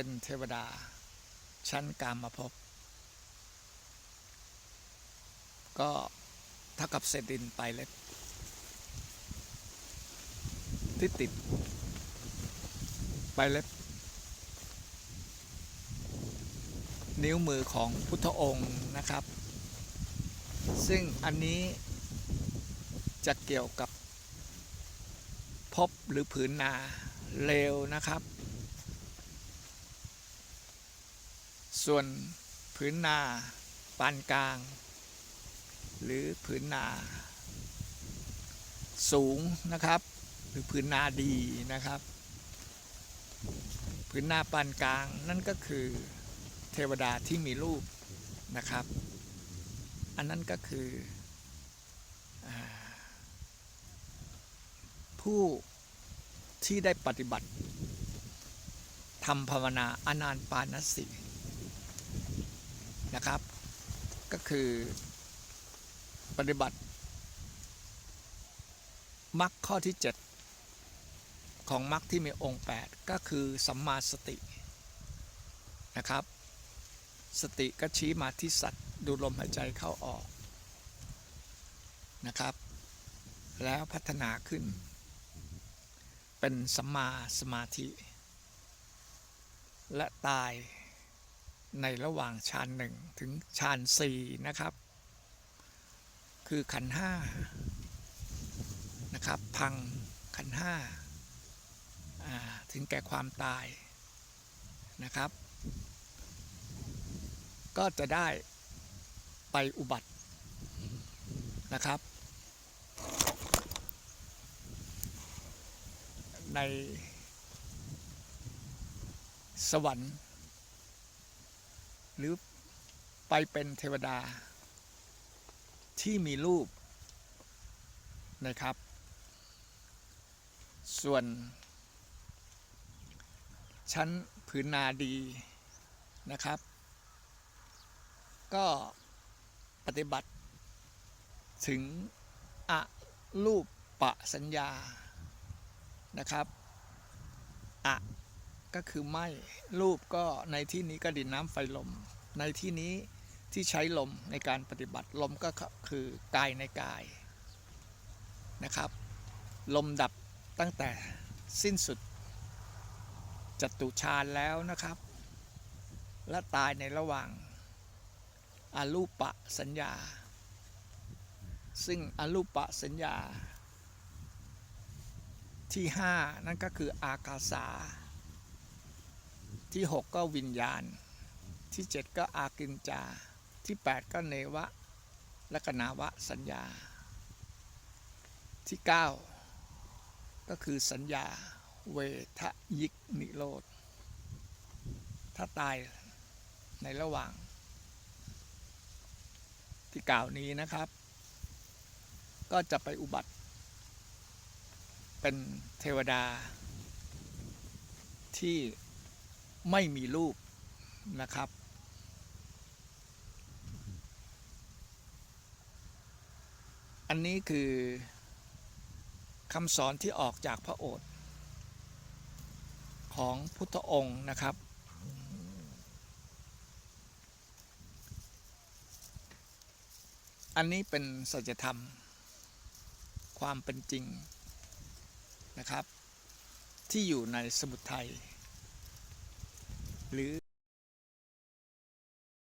เป็นเทวดา ชั้นกามมาพบก็เท่ากับเศษดินไปเล็บที่ติดไปเล็บ นิ้วมือของพุทธองค์นะครับ ซึ่งอันนี้จะเกี่ยวกับภพหรือผืนนาเลวนะครับ ส่วนผืนนาปานกลาง หรือผืนนาสูงนะครับ หรือผืนนาดีนะครับ ผืนนาปานกลางนั่นก็คือเทวดาที่มีรูปนะครับ อันนั้นก็คืออผู้ที่ได้ปฏิบัติทำภาวนาอนานปานสิ นะครับ ก็คือปฏิบัติมรรคข้อที่ 7 ของมรรคที่มีองค์ 8 ก็คือสัมมาสตินะครับ สติก็ชี้มาที่สัตว์ดูลมหายใจเข้าออกนะครับ แล้วพัฒนาขึ้น เป็นสัมมาสมาธิ และตาย ในระหว่างฌานหนึ่งถึงฌานสี่นะครับ คือขันห้านะครับ พังขันห้าอ่าถึงแก่ความตายนะครับ ก็จะได้ไปอุบัตินะครับ ในสวรรค์ หรือไปเป็นเทวดา ที่มีรูปนะครับ ส่วน ชั้นผืนนาดีนะครับ ก็ปฏิบัติถึงอะรูปปะสัญญานะครับอะ ก็คือไม่รูปก็ในที่นี้ก็ดินน้ำไฟลม ในที่นี้ที่ใช้ลมในการปฏิบัติลมก็คือกายในกายนะครับ ลมดับตั้งแต่สิ้นสุดจตุฌานแล้วนะครับ และตายในระหว่างอารูปะสัญญา ซึ่งอารูปะสัญญาที่ 5 นั่นก็คืออากาสา ที่6ก็วิญญาณ ที่7ก็อากินจา ที่8ก็เนวะและกนาวะสัญญา ที่9ก็คือสัญญาเวทยิกนิโรธ ถ้าตายในระหว่าง ที่กล่าวนี้นะครับ ก็จะไปอุบัติ เป็นเทวดาที่ ไม่มีรูปนะครับ อันนี้คือคำสอนที่ออกจากพระโอษฐ์ของพุทธองค์นะครับ อันนี้เป็นสัจธรรม ความเป็นจริงนะครับ ที่อยู่ในสมุดไทย หรือ